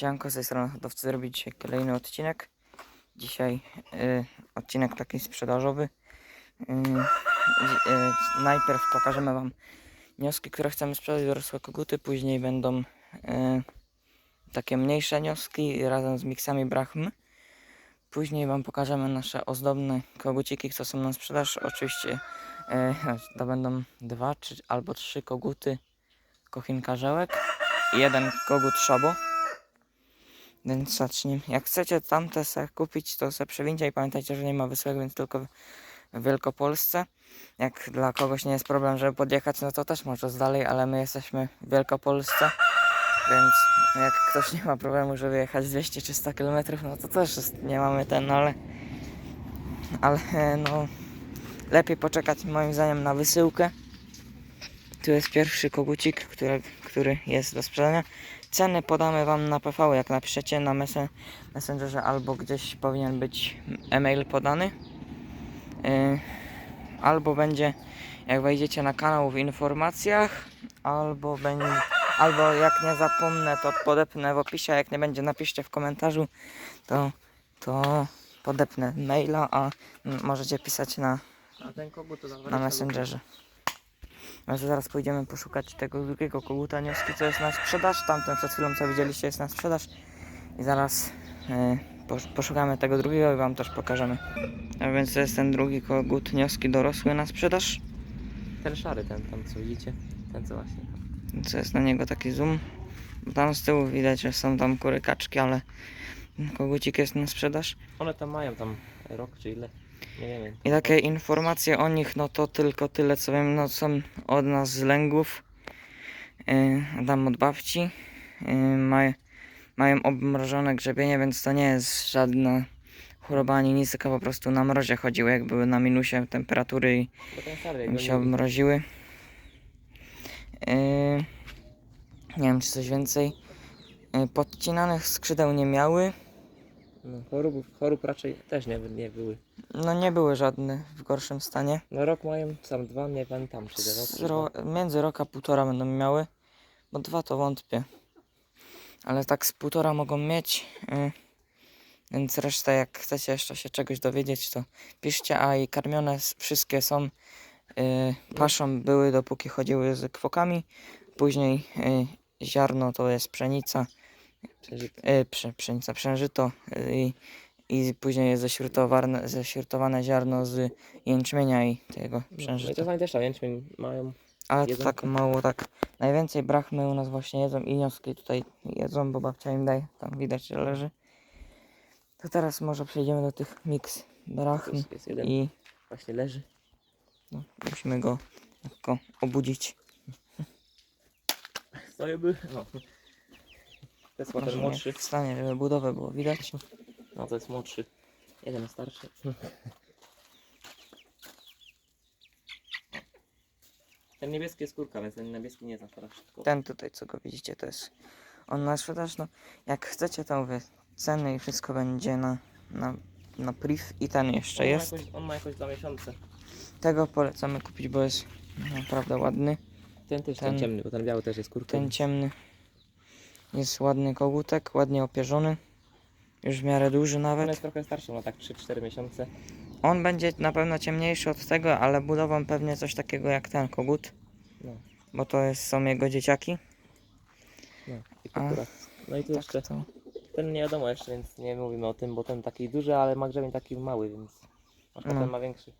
Siemanko, z tej strony hodowcy zrobić dzisiaj kolejny odcinek. Dzisiaj y, odcinek taki sprzedażowy. Y, y, najpierw pokażemy Wam wnioski, które chcemy sprzedać, dorosłe koguty. Później będą y, takie mniejsze wnioski razem z miksami brachm. Później Wam pokażemy nasze ozdobne koguciki, które są na sprzedaż. Oczywiście y, to będą dwa czy, albo trzy koguty kochinka żełek i jeden kogut szabo. Więc zacznijmy. Jak chcecie tamte se kupić, to se przewincie i pamiętajcie, że nie ma wysyłek, więc tylko w Wielkopolsce. Jak dla kogoś nie jest problem, żeby podjechać, no to też może z dalej, ale my jesteśmy w Wielkopolsce, więc jak ktoś nie ma problemu, żeby jechać 200-300 km, no to też jest, nie mamy ten, ale ale no lepiej poczekać moim zdaniem na wysyłkę. Tu jest pierwszy kogucik, który, który jest do sprzedania. Ceny podamy Wam na PV, jak napiszecie na messe- Messengerze albo gdzieś powinien być e-mail podany. Yy, albo będzie, jak wejdziecie na kanał w informacjach, albo będzie, albo jak nie zapomnę, to podepnę w opisie, a jak nie będzie, napiszcie w komentarzu, to, to podepnę maila, a możecie pisać na, na Messengerze. No to zaraz pójdziemy poszukać tego drugiego koguta nioski, co jest na sprzedaż. Tamten przed chwilą, co widzieliście, jest na sprzedaż. I zaraz posz- poszukamy tego drugiego i Wam też pokażemy. A więc to jest ten drugi kogut nioski dorosły na sprzedaż. Ten szary, ten tam co widzicie, ten co właśnie. Co jest na niego taki zoom. Tam z tyłu widać, że są tam kury kaczki, ale kogucik jest na sprzedaż. One tam mają tam rok czy ile, nie wiem. I takie informacje o nich, no to tylko tyle co wiem, no są od nas z lęgów, yy, tam od babci. Yy, maj, mają obmrożone grzebienie, więc to nie jest żadna choroba ani nic, tylko po prostu na mrozie chodziły, jak były na minusie temperatury i im się obmroziły. Yy, nie wiem, czy coś więcej. Yy, podcinanych skrzydeł nie miały. No, chorób, chorób raczej też nie, nie były. No nie były żadne w gorszym stanie. No rok mają sam dwa, nie pamiętam czy rok. Ro, między rok a półtora będą miały, bo dwa to wątpię. Ale tak z półtora mogą mieć. y, więc resztę, jak chcecie jeszcze się czegoś dowiedzieć, to piszcie. A i karmione wszystkie są. Y, paszą były, dopóki chodziły z kwokami. Później y, ziarno to jest pszenica. Przeżyte. Y, prze, pszenica, przężyto. I i później jest ześrutowane, ześrutowane ziarno z jęczmienia i tego No i przężyta. czasami też tam jęczmień mają. Ale to Jedzą tak to? mało, tak. Najwięcej brachmy u nas właśnie jedzą i nioski tutaj jedzą, bo babcia im daje. Tam widać, że leży. To teraz może przejdziemy do tych mix brachm Jest, jest jeden, i właśnie leży. no, musimy go lekko obudzić. Stoję by. No. To jest ten młodszy. wstanie, żeby budowę było widać. No to jest młodszy. Jeden starszy. Ten niebieski jest kurka, więc ten niebieski nie starszy. tylko- Ten tutaj, co go widzicie, to jest on na sprzedaż. No, jak chcecie, to mówię, ceny i wszystko będzie na, na, na priv i ten jeszcze on jest. Ma jakoś, on ma jakoś dwa miesiące. Tego polecamy kupić, bo jest naprawdę ładny. Ten też Ten- ten ciemny, bo ten biały też jest kurka. Ten ciemny jest ładny kogutek, ładnie opierzony. Już w miarę duży On nawet. jest trochę starszy, ma tak 3-4 miesiące. On będzie na pewno ciemniejszy od tego, ale budową pewnie coś takiego jak ten kogut. No. Bo to jest, są jego dzieciaki. No, i A. No i tu jeszcze, Tak to. ten nie wiadomo jeszcze, więc nie mówimy o tym, bo ten taki duży, ale ma grzebień taki mały, więc a No. ten ma większy.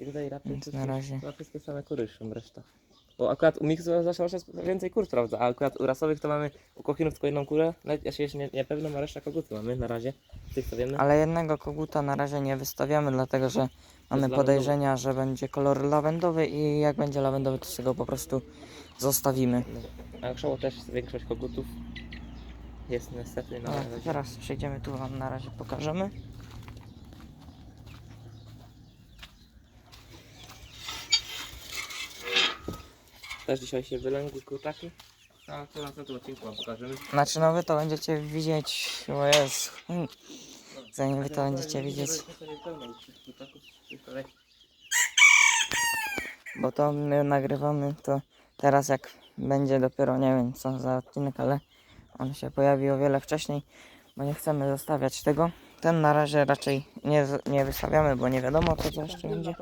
I tutaj raczej to na razie. wszystkie same kury reszta. Bo akurat u miksu zawsze więcej kur, prawda? A akurat u rasowych to mamy u kochinów tylko jedną kurę. Nawet ja się jeszcze nie, niepewno, a reszta koguty mamy na razie. Tych co wiemy. Ale jednego koguta na razie nie wystawiamy, dlatego że mamy podejrzenia, że będzie kolor lawendowy i jak będzie lawendowy, to sobie go po prostu zostawimy. A krzoło też większość kogutów jest niestety na No, razie. teraz przejdziemy tu, wam na razie pokażemy. Też dzisiaj się wylęgły kurczaki. A to na tym odcinku wam pokażemy. Znaczy no wy to będziecie widzieć, bo jest. Hmm. Zanim wy to będziecie widzieć, bo to my nagrywamy to teraz jak będzie dopiero, nie wiem co za odcinek, ale On się pojawi o wiele wcześniej, bo nie chcemy zostawiać tego. Ten na razie raczej nie, nie wystawiamy, bo nie wiadomo co to jeszcze będzie.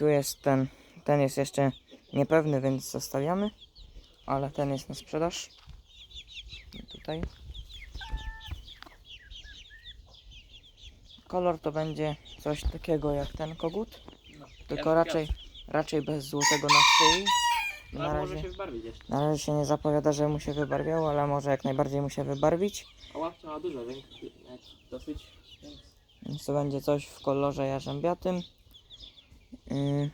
Tu jest ten, ten jest jeszcze niepewny, więc zostawiamy, ale ten jest na sprzedaż. Tutaj. Kolor to będzie coś takiego jak ten kogut, tylko raczej, raczej bez złotego na szyi. Na Na razie, na razie się nie zapowiada, że mu się wybarwiało, ale może jak najbardziej mu się wybarwić. A łapcia ma dużo, więc dosyć. Więc to będzie coś w kolorze jarzębiatym. Yy.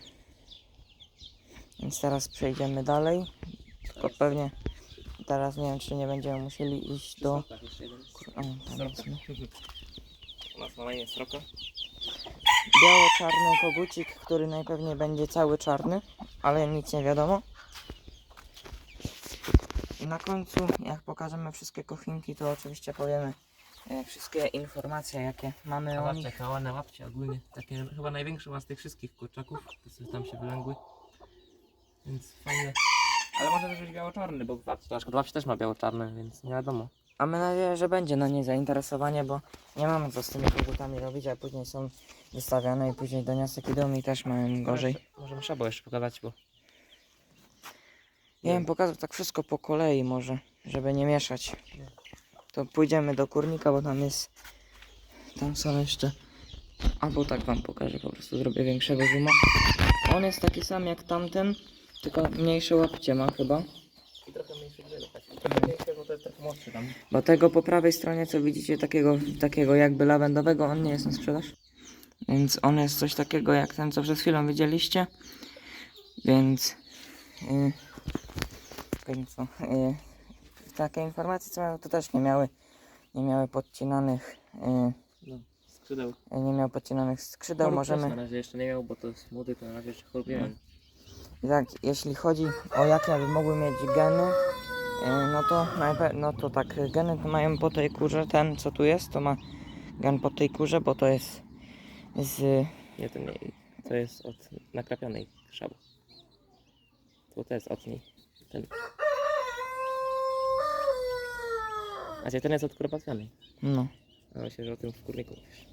Więc teraz przejdziemy dalej. Tylko pewnie teraz nie wiem, czy nie będziemy musieli iść do. O, tam jest, no. U nas sroka. Biało-czarny kogucik, który najpewniej będzie cały czarny, ale nic nie wiadomo. I na końcu, jak pokażemy wszystkie kochinki, to oczywiście powiemy wszystkie informacje, jakie mamy A o nich. jaka ładne łapcie ogólnie. Takie chyba największe ma z tych wszystkich kurczaków, co tam się wylęgły. Więc fajne. Ale może też być biało-czarny, bo na przykład łapcia też ma biało-czarne, więc nie wiadomo. Mamy nadzieję, że będzie na nie zainteresowanie, bo nie mamy co z tymi kogutami robić, a później są wystawiane i później doniosek idą i też mają gorzej. Może- Możemy szabo jeszcze pokazać, bo Ja bym pokazał tak wszystko po kolei może, żeby nie mieszać. To pójdziemy do kurnika, bo tam jest, tam są jeszcze, albo tak wam pokażę, po prostu zrobię większego zooma. On jest taki sam jak tamten, tylko mniejsze łapcie ma chyba. I trochę mniejszy. Trochę mniejszy, bo to jest trochę młodszy tam. Bo tego po prawej stronie, co widzicie, takiego, takiego jakby lawendowego, on nie jest na sprzedaż. Więc on jest coś takiego jak ten, co przed chwilą widzieliście. Więc... Yy, yy, takie informacje, co miały, to też nie miały, nie miały podcinanych, yy, No, skrzydeł. nie miał podcinanych skrzydeł. Chorób Możemy... Na razie jeszcze nie miał, bo to jest młody, to na razie jeszcze ma. I tak, jeśli chodzi o jakie by mogły mieć geny, e, no to no to tak, geny to mają po tej kurze, ten co tu jest, to ma gen po tej kurze, bo to jest z, Nie, to nie. To jest od nakrapionej szabu. To to jest od niej. Ten. A ten jest od kuropatwianej. no, A myślę, że o tym w kurniku mówisz.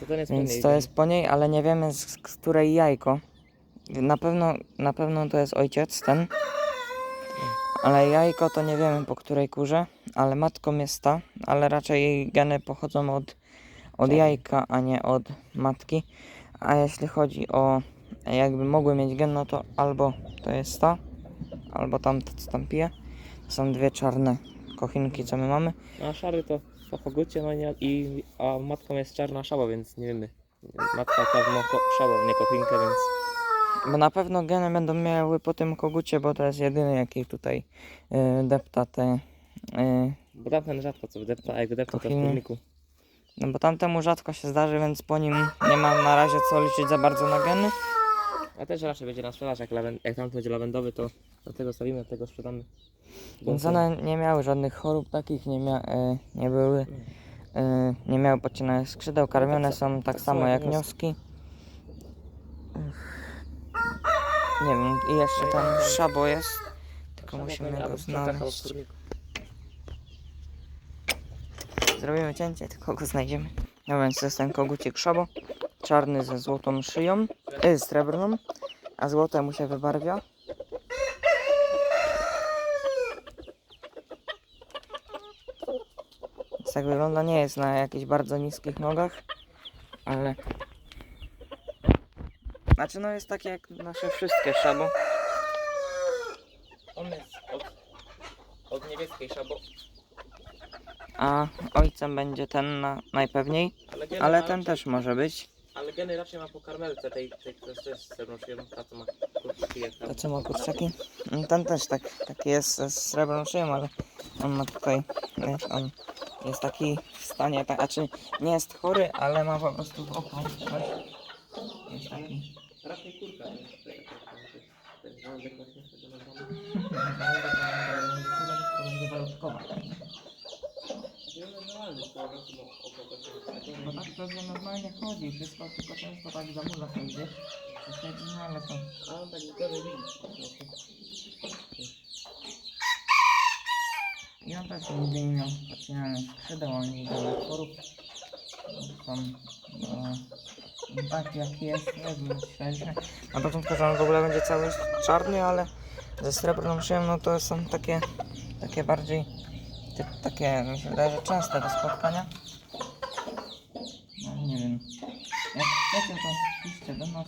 To ten jest więc mniej, to ten- jest po niej, ale nie wiemy z, z której jajko. Na pewno, na pewno to jest ojciec ten, ale jajko to nie wiemy po której kurze, ale matką jest ta, ale raczej jej geny pochodzą od, od jajka, a nie od matki. A jeśli chodzi o jakby mogły mieć gen, no to albo to jest ta, albo tamta co tam pije. To są dwie czarne kochinki, co my mamy. A szary to po kogucie, no nie, i, a matką jest czarna szaba, więc nie wiemy. Matka pewno ko- szabą, nie kochinkę, więc Bo na pewno geny będą miały po tym kogucie, bo to jest jedyny jaki tutaj y, depta te. Y, Bo tamten rzadko co wydepta, a jak wydepta to w kurniku. no bo tamtemu rzadko się zdarzy, więc po nim nie ma na razie co liczyć za bardzo na geny. A też raczej będzie na sprzedaż, jak, lawen- jak tam będzie lawendowy, to dlatego stawimy, tego sprzedamy. Więc one nie miały żadnych chorób takich, nie, mia, y, nie były. Y, nie miały podcinanych skrzydeł, karmione są tak samo jak wnioski. Nie wiem, i jeszcze tam szabo jest, tylko musimy go znaleźć. Zrobimy cięcie, tylko go znajdziemy. No więc to jest ten kogucik szabo, czarny ze złotą szyją, y, srebrną, a złote mu się wybarwia. Więc tak wygląda, nie jest na jakichś bardzo niskich nogach, ale... Znaczy no jest takie jak nasze wszystkie szabo. On jest od, od niebieskiej szabo, A ojcem będzie ten na, najpewniej, ale ten też może być. Ale geny raczej ma po karmelce tej, tej która jest srebrną szyją, ta co ma kurczaki jak tam. To co ma kurczaki? No, Ten też tak, taki jest z srebrną szyją, ale on ma tutaj, wiesz, on jest taki w stanie, tak, a czy nie jest chory, ale ma po prostu w oko coś. Jest taki. Raczej kurka? Ten żołądek właśnie wtedy nazwany. Nie no, normalny, to po prostu no, oko takie. Bo tak to że normalnie chodzi, wszystko tylko często tak zamula sobie gdzieś. To siedzi, no ale to... A on tak widzi. po prostu. Wcześniej nigdy nie miał pocinane skrzydeł ani żadnych chorób. Są no, taki jaki jest, jak myśleliśmy. Na początku, on w ogóle będzie cały czarny, ale ze srebrną szyją, no to są takie, takie bardziej, takie, mi się wydaje, że częste do spotkania. No nie wiem. Jak chcecie, to piszcie do nas,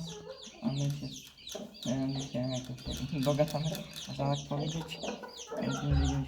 a my się, e, my się jakoś bogatamy, można tak powiedzieć. Więc my widzimy